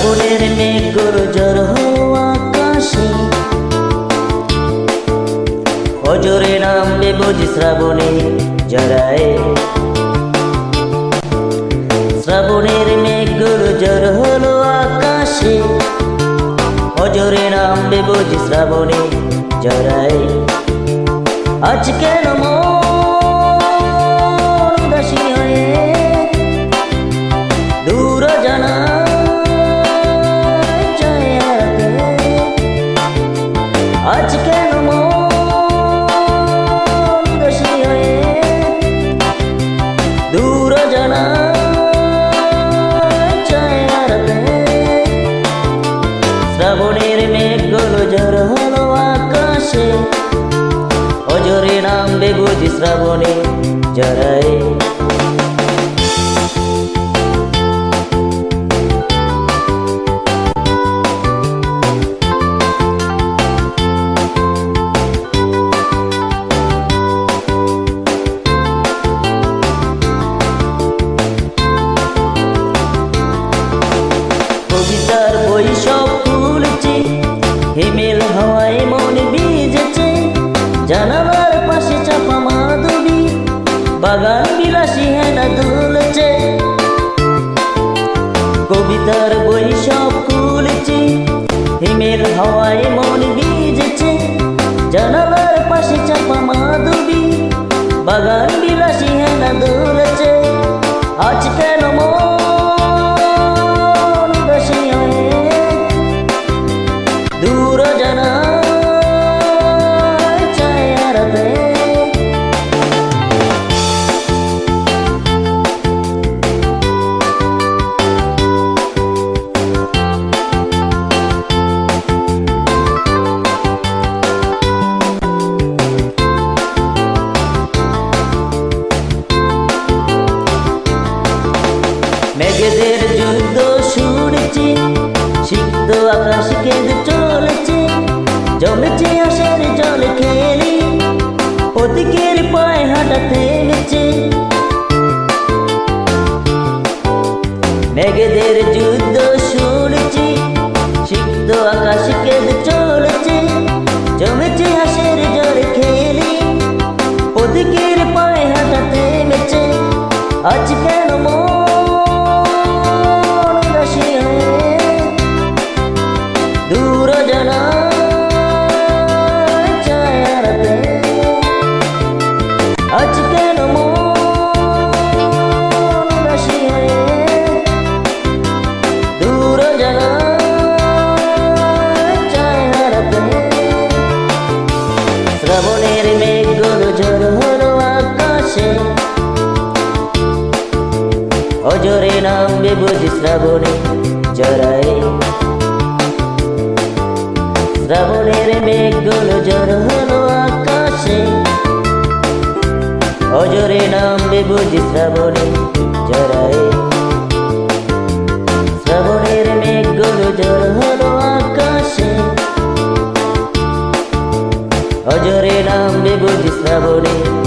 শ্রাবণের মেঘ গরজর আকাশে অজরে নামবে বুঝি শ্রাবণে জড়ায় শ্রাবণের মেঘ গরজর হলো আকাশে। অজরে নামবে বুঝি শ্রাবণে জড়ায় আজ কেন মন আজ কেন উদাসী হয়ে দূর জানা। শ্রাবণের মেঘগুলো জড় হলো আকাশে সব খুলেছে। হিমেল হাওয়ায় মন ভিজেছে। জানালার পাশে চাপা মাধবী। বাগান বিলাসী হেনা দুলছে। কবিতার বই সব খুলেছে। হিমেল হাওয়ায় মন ভিজেছে। জানালার পাশে চাপা মাধবী। বাগান মেঘেদের যুদ্ধ শুনেছি সিদ্ধ আকাশ কেঁদে চলেছে, জমেছে আশের জল খেলি ওদিকের পায়ে হাঁটা থেমেছে। মেঘেদের যুদ্ধ শুনেছি সিদ্ধ আকাশ কেঁদে চলেছে, জমেছে হাসের জল খেলি ওদিকের পায়ে হাঁটা থেমেছে। আজ শ্রাবণের মেঘগুলো ঝড় হলো আকাশে। অজরে নামবে বুঝি শ্রাবণে জড়ায় শ্রাবণের মেঘগুলো ঝড় হলো আকাশে। অজরে নামবে বুঝি শ্রাবণে জড়ায় শ্রাবণের মেঘগুলো ঝড় হলো অজরে নামবে বুঝি শ্রাবণে।